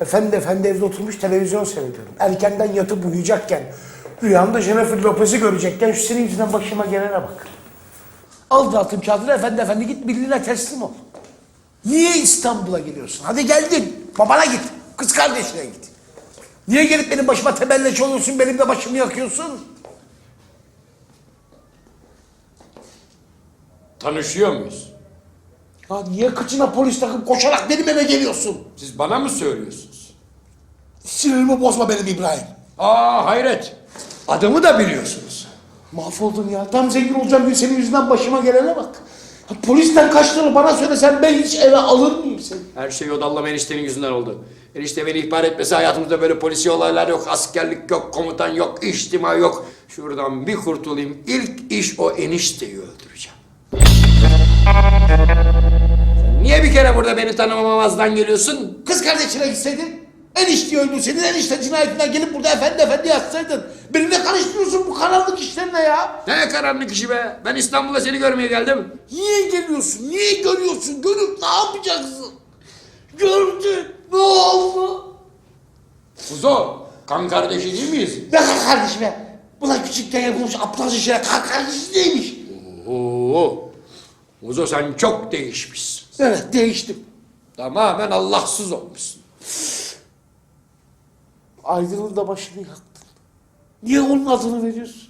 Efendi efendi evde oturmuş televizyon seyrediyorum. Erkenden yatıp uyuyacakken, rüyamda Jennifer Lopez'i görecekken şu senin yüzünden başıma gelene bak. Al dağıtım kağıdını efendi efendi git birliğine teslim ol. Niye İstanbul'a geliyorsun? Hadi geldin. Babana git. Kız kardeşine git. Niye gelip benim başıma tebelleç oluyorsun, benim de başımı yakıyorsun? Tanışıyor muyuz? Ya niye kıçına polis takıp koşarak benim eve geliyorsun? Siz bana mı söylüyorsunuz? Sinirimi bozma benim İbrahim. Aa hayret. Adımı da biliyorsunuz. Mahvoldum ya. Tam zengin olacağım gün senin yüzünden başıma gelene bak. Ya polisten kaçtığını bana söylesen ben hiç eve alır mıyım seni? Her şey o dallama eniştenin yüzünden oldu. Enişte beni ihbar etmesi hayatımızda böyle polisi olaylar yok, askerlik yok, komutan yok, içtima yok. Şuradan bir kurtulayım. İlk iş o enişteyi öldüreceğim. Kere burada beni tanımamazdan geliyorsun? Kız kardeşine gitseydin, enişteyi öldürseydin, enişte cinayetinden gelip burada efendi efendi yatsaydın. Beni ne karıştırıyorsun bu karanlık işlerine ya? Ne karanlık işi be. Ben İstanbul'a seni görmeye geldim. Niye geliyorsun? Niye görüyorsun? Görüp ne yapacaksın? Gördün. Ne oldu? Kuzo, kan kardeşi değil miyiz? Ne kadar kardeşim ya? Buna küçükken yapılmış aptalca şeyler kar kardeşi neymiş? Oo. Kuzo sen çok değişmişsin. Evet değiştim. Tamamen Allahsız olmuşsun. Aydın'ın da başını yaktın. Niye onun adını veriyorsun?